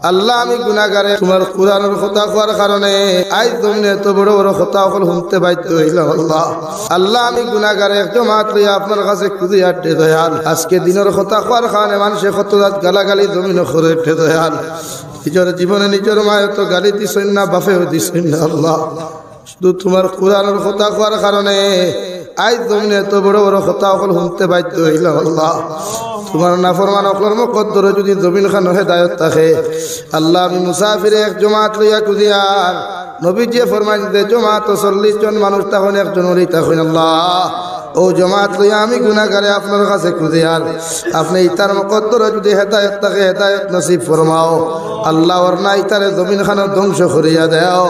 আল্লাহ, আমি গুনাগারে তোমার কোরআনের কথা কোয়ার কারণে আজ তুমি এত বড় বড় কথা সকল শুনতে বাধ্য হইলাম আল্লাহ। আল্লাহ, আমি গুনাগারে একদম মাত্র আপনার কাছে খুঁজে আটে দয়াল। আজকে দিনের কথা কোয়ার কারণে মানুষের কত রাত গালাগালি জমিন করে উঠে দয়াল। নিজের জীবনে নিজের মায়ের তো গালি দিছেন না, বাপেও দিছেন না, আল্লাহ। শুধু তোমার কোরআনের কথা কোয়ার কারণে আজ তুমি এত বড় বড় কথা অকল শুনতে বাধ্য হইলাম, আল্লাহ। তোমার নাফরমান অকলর ধরে যদি জমিন খান হেদায়ত থাকে, আল্লাহ আমি মুসাফিরে এক জমাত লইয়া কুদিয়ার নবীজিয়ে ফরমাই দিতে জমাত চল্লিশ জন মানুষ তখন একজন ওলি তখন আল্লাহ। ও জমাত লইয়া আমি গুণাগারে আপনার কাছে খুঁজে আর আপনি ইতার মকদ্দর যদি হেদায়ত তাকে হেদায়ত নসিব ফরমাও। আল্লাহ না ইতারে জমিন খানা ধ্বংস করিয়া দেও।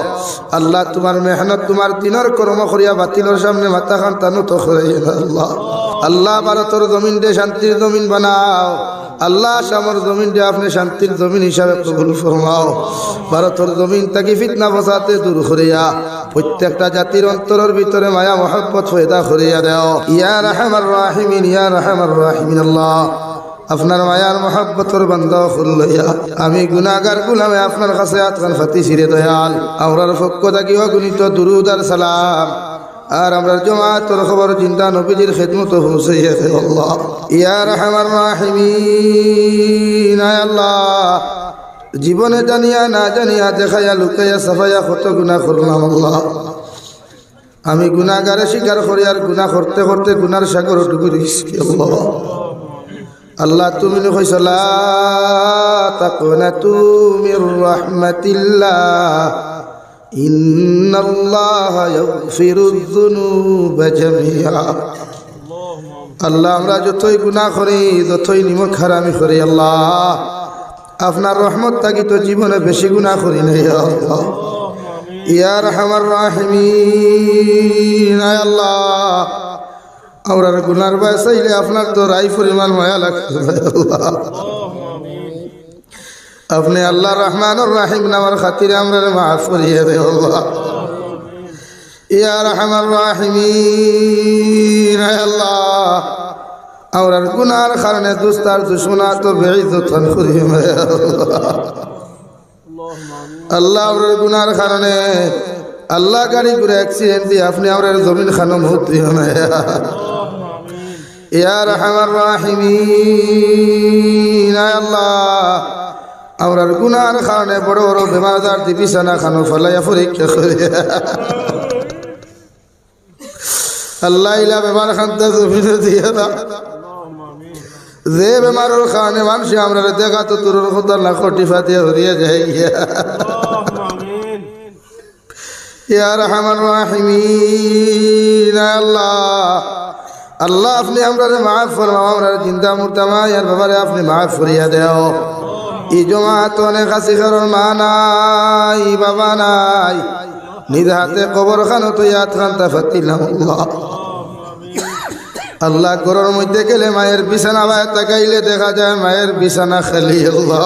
আল্লাহ তোমার মেহনত, তোমার দিনের কর্ম করিয়া বাতিলের সামনে মাথা খান তানু তো করিয়া আল্লাহ। আল্লাহ ভারতের জমিন দে শান্তির জমিন বানাও। আল্লাহ সামর জমিন দিয়ে আপনি শান্তির জমিন হিসাবে কবুল ফরমাও। ভারতের জমিন তাকে ফিতনা বসাতে দূর করিয়া প্রত্যেকটা জাতির অন্তরের ভিতরে মায়া মহব্বত ফয়দা করিয়া দেও। ইয়া রাহমার রাহিমিন, ইয়া রাহমার রাহিমিন আল্লাহ। আপনার মায়ার মহাব্বতর বান্ধ খুললইয়া আমি গুনাগার গুলামে আপনার কাছে আতকান ফাতি সিরে দয়াল। আমরার পক্ষ থাকি অগুণিত দুরুদ আর সালাম। আর আমরা জমাতর খবর চিন্তা নবীজির খেদমত পৌঁছাইয়া আল্লাহ। ইয়া রহমান রাহিমিন, আয় আল্লাহ। জীবনে জানিয়া না জানিয়া দেখাইয়া লুকাইয়া সাফাইয়া কত গুণা করলাম আল্লাহ। আমি গুণাগারে স্বীকার করি আর গুণা করতে করতে গুনার সাগর ডুবে দিচ্ছি আল্লাহ। আল্লাহ, তুমি তাকনা তুমি রহমাতিল্লাহ। ইন্নাল্লাহ ইয়াগফিরুয যুনুবা জামিআ। আল্লাহ, আমরা যতই গুনাহ করি, যতই নিমক হারামি করি, আল্লাহ, আপনার রহমত থাকি তো জীবনে বেশি গুনাহ করি নাই, আল্লাহ। ইয়া রহমান আল্লাহ। আমরা গুনার বাসাইলে আপনার তো রাই পরিমাণ মায়া লাগছে আল্লাহ। আপনি আল্লাহ রহমান রাহিম নামার খাতিরে আমরা মাফ করিয়ে দে আল্লাহ। রহমান রাহিমিন আমরার কারণে দুস্তার তো করিয়ে আল্লাহ। আমরার কারণে আল্লাহ গাড়ি করে অ্যাক্সিডেন্ট দিয়ে আপনি আমরার জমিন খানো মুহূর্ত ইয়া রহমান রাহিমিন আল্লাহ। আমরার গুনার কারণে বড় বড় বেমার আজার দি বিছানা খানো ফেলাইয়া পরীক্ষা করে। আল্লাহ ইলা বেমার খানতে জমিনে দিয়ে না যে বেমারের কারণে মানুষ আমরা দেখা তো তোর কথা না খটিফা দিয়ে হরিয়ে যায় ইয়া রহমান রাহিমিন, আল্লাহ। আল্লাহ, আপনি আমরা মাফ ফরমাও আমরা ইয়ার ব্যাপারে আপনি মাফ করিয়া দেও। এই জমাত অনেক কারণ মা নাই, বাবা নাই। নিজ হাতে কবর খানো, তো ইয়াত খান্তা ফাতিলাম আল্লাহ ঘরের মধ্যে গেলে মায়ের বিছানা বায় তাকাইলে দেখা যায় মায়ের বিছানা খালি, আল্লাহ।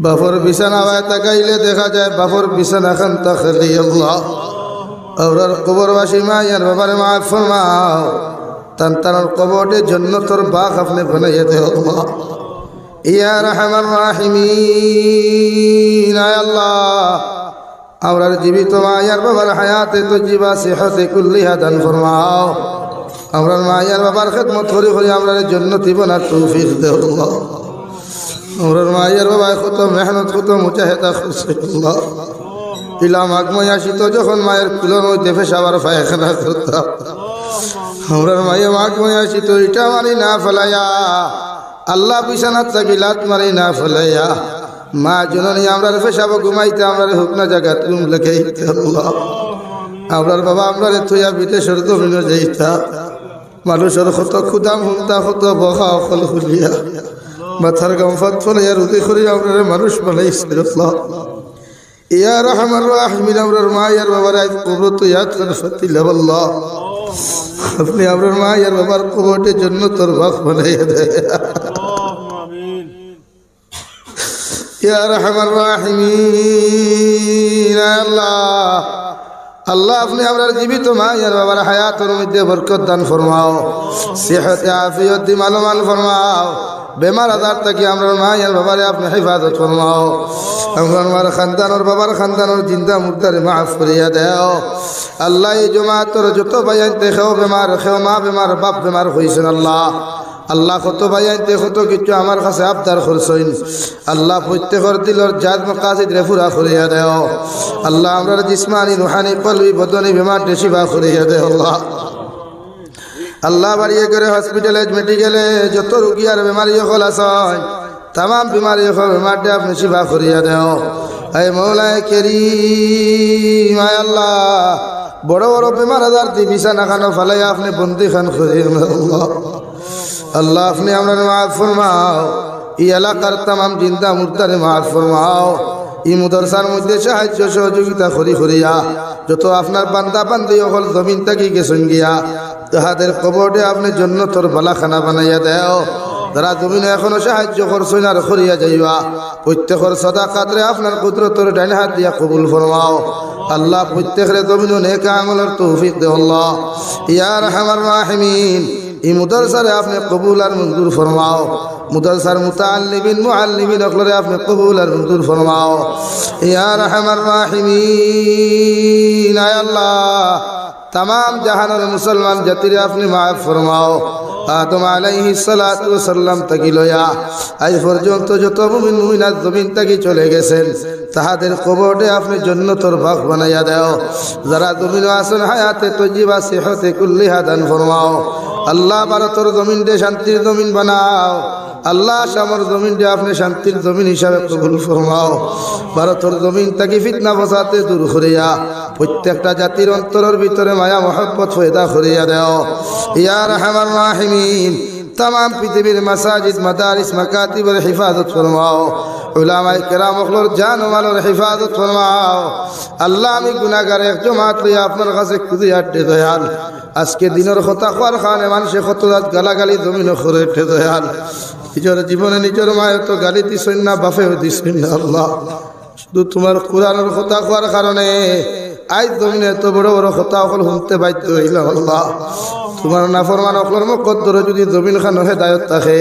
বাপর বিছানা বায় তাকাইলে দেখা যায় বাপর বিছানা খান্তা খালি, আল্লাহ। ওরার কবরবাসী মায়ের ব্যাপারে মা, ফরমাও। তান তার কবরের জন্য তোর বাঘ আপনি বানাইয়া দে আল্লাহ। ইয়া রহমান রাহিমিন আল্লাহ। আমরার জীবিত মায়ার বাবার হায়াতে তো জীবা সেহতে কুল্লিহা দান ফরমাও। আমরার মায়ার বাবার খেদমত করি করি আমরার জন্য জীবনার তৌফিক দে আল্লাহ। আমরার মায়ের বাবা কত মেহনত, কত মুচাহেদা খুশি আল্লাহ। ইলাম আগময় আসিত যখন মায়ের কুলোর মধ্যে ফেসাবার পায়খানা করতাম। আমরার মায়ে আগময় আসিত, ইটা মারি না ফেলাইয়া আল্লাহ বিছানাত থাকি লাত মারি না ফেলাইয়া, মা জননী আমরার ফেসাবো ঘুমাইতে আমরার হুকনা জায়গা তুম লেখে আমরার বাবা আমরার থইয়া বিদেশের জমিন যাইতা। মানুষের কত ক্ষুদাম হুমতা কত বহা অকল খুলিয়া। মাথার গম্ফত ফলাইয়া রুদি করি আমরার মানুষ বানাইছিল ইয়া রহমান রাহিমিন, আমরার মা ইয়ার বাবার আজ কবর তো ইয়াদ সত্যি লেবল্লাহ আপনি আপনার মা ইয়ার বাবার কবরের জন্য তোর বাপ বানাইয়া দেয় ইয়া রহমান রাহিমিন আল্লাহ আল্লাহ, আপনি আপনার জীবিত মা, ইয়ার বাবার হায়াতের মধ্যে বরকত দান ফরমাও, সেহতে আফিয়ত দি মালমাল ফরমাও, বেমার আজার থেকে আমরা মায়ের বাবারে আপনি হেফাজত ফরমাও আমার খানদানোর বাবার খানদানোর জিন্দা মুর্দারে মাফ করিয়া দেও, আল্লাহ, এই জমাতর যত বাইয়াইতে খেও বেমার, খেও মা বেমার, বাপ বেমার হয়েছেন আল্লাহ। আল্লাহ কত বাইয়াইতে কত কিছু আমার কাছে আবদার করছইন আল্লাহ প্রত্যেকর দিলর জাত মকাসিদ রেফুরা করিয়া দেও। আল্লাহ আমরা জিসমানি, রুহানি, কলবি, বদনি বেমার দেশিবা করিয়া দেও আল্লাহ। আল্লাহ বাড়িয়ে করে হসপিটালে, মেডিকেলে যত রুগী আর বেমারি সকল আছে তাম বেমারি সকল বেমারটা আপনি সেবা করিয়া দেও। এই মৌলায় কেরি মায় আল্লাহ। বড় বড় বেমার আজার দি বিছানা খানো ফালাই আপনি বন্দি খান করিয়ে আল্লাহ। আল্লাহ আপনি আমরা মাফ ফরমাও। এই এলাকার তাম জিন্দা মুর্দারে মাফ ফরমাও। ই মুদরসার মধ্যে সাহায্য সহযোগিতা করি করিয়া, যত আপনার বান্দা বান্দি অকল জমিন থাকি গেছেন গিয়া, তাহাদের কবরে আপনি জন্য তোর বালাখানা বানাইয়া দেও। যারা জমিনে এখনও সাহায্য করছেন আর করিয়া যাইবা, প্রত্যেকের সদা কাতরে আপনার কুদরতর ডাইন হাত দিয়া কবুল ফরমাও। আল্লাহ প্রত্যেকের জমিন নেকা আমলের তৌফিক দে আল্লাহ। ইয়ার হামার রাহিমিন। এই মুদরসারে আপনি কবুল আর মঞ্জুর ফরমাও। মুদরসার মুতাল্লিবিন মুআল্লিবিন অকলরে আপনি কবুল আর মঞ্জুর ফরমাও। ইয়া রহমান রাহিমিন, আয় আল্লাহ। তাম জাহানের মুসলমান জাতির আপনি মাফ ফরমাও। আদম আলাইহি সালাতু ওয়াসাল্লাম তাকি লয়া আজ পর্যন্ত যত মুমিন মুমিনাত জমিন তাকি চলে গেছেন, তাহাদের কবরে আপনি জান্নাতের বাগ বানাইয়া দাও। যারা জমিন আসল হায়াতে তজিবা সিহতে কুল্লিহা দান ফরমাও। আল্লাহ ভারতের জমিন দিয়ে শান্তির জমিন বানাও। আল্লাহ আসামর দিয়ে আপনি শান্তির জমিন হিসাবে কবুল ফরমাও। ভারতের জমিন তাকে ফিতনা বসাতে দূর করিয়া প্রত্যেকটা জাতির অন্তরের ভিতরে মায়া, মহব্বত, ফয়দা করিয়া দেও। ইয়ার হামার মাহিমিন তাম পৃথিবীর মাসাজিদ, মাদারিস, মাকাতিবের হেফাজত ফরমাও। উলামাই কেরাম অখলোর জান মালোর হেফাজত ফরমাও। আল্লাহ আমি গুনাগারে এক জমাত আপনার কাছে খুঁজে আড্ডে দয়াল। আজকে দিনের কথা কোয়ার খানে মানুষে কত রাত গালাগালি জমিন করে উঠে দয়াল নিজের জীবনে নিজের মায়ের তো গালি দিছেন না বাফেও দিছেন না, আল্লাহ। শুধু তোমার কোরআনের কথা কোয়ার কারণে আজ জমিনে এত বড় বড় কথা অকল শুনতে বাধ্য হইলাম, আল্লাহ। তোমার নাফরমান অকলর মকদ্দর যদি জমিন খান হেদায়ত থাকে,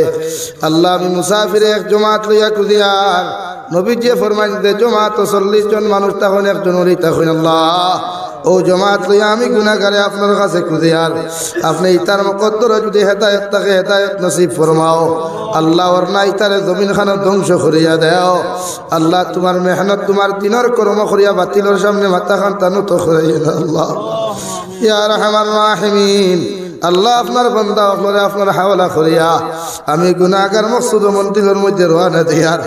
আল্লাহ, আমি মুসাফিরে এক জমাত লইয়া কুদিয়ার নবী যে ফরমাইশ দে জমাত চল্লিশ জন মানুষ তখন একজন ওই তখন, আল্লাহ। ও জমাত লইয়া আমি গুণাগারে আপনার কাছে কুদিয়ার আপনি ইতার মকদ্দর যদি হেদায়ত থাকে হেদায়ত নসিব ফরমাও। আল্লাহ ওর না ইতারে জমিন খানো ধ্বংস করিয়া দেও। আল্লাহ তোমার মেহনত তোমার দিনের কর্ম করিয়া বাতিলের সামনে মাথা খান তানু তো করাইয়া দাও, আল্লাহ। ইয়া রহমান রাহিমিন। আল্লাহ আপনার বন্দা আপনারে আপনার হাওলা করিয়া আমি গুনাগার মকসুদ মন্দিরের মধ্যে রোয়ানা দিয়ার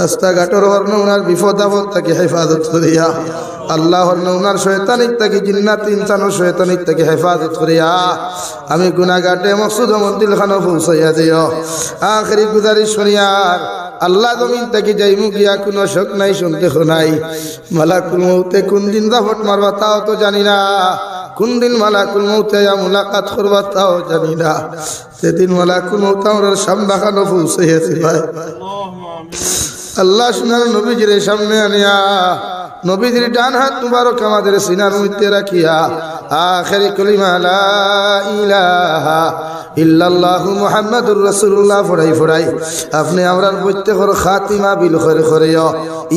রাস্তাঘাটের হর্ণ উনার বিপদ আপদ তাকে হেফাজত করিয়া আল্লাহ হর্ণ উনার শয়তানিক তাকে জিন্নাত ইনসানোর শয়তানিক তাকে হেফাজত করিয়া। আমি গুনাগাটে মকসুদ মন্দির খানো পৌঁছাইয়া দিও। আখরি গুজারি শুনিয়ার, আল্লাহ জমিন থেকে যাইমু গিয়া কোনো শোক নাই শুনতে শোনাই মালাকুল মৌতে কোন দিন দাফট মারবা তাও তো জানি না। কোন দিন মালাকুল মৌতে মুলাকাত করবা তাও জানি না। সেদিন মালাকুল মৌতে আমরা সামনা খানো পৌঁছাইয়াছি ভাই আল্লাহ সোনার নবীজির সামনে আনিয়া নবীদের ডান হাত মুবারক আমাদের সিনার মধ্যে রাখিয়া, আখেরি কলিমা লা ইলাহা ইল্লাল্লাহু মুহাম্মাদুর রাসূলুল্লাহ, ফড়াই ফড়াই। আপনি আমরার প্রত্যেকর খাতিমা বিল করে খরেও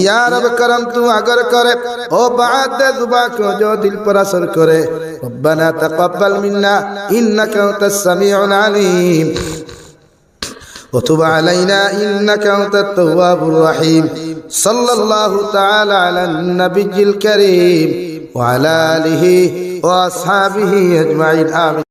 ইয়া রব করম, তু আগর করে। ও বাদ দুবা কো জো দিল পর আসর করে। রব্বানা তাকাব্বাল মিন্না, ইন্নাকা আনতাস সামিউল আলীম। وتب علينا إنك أنت التواب الرحيم. صلى الله تعالى على النبي الكريم وعلى آله وأصحابه أجمعين. آمين.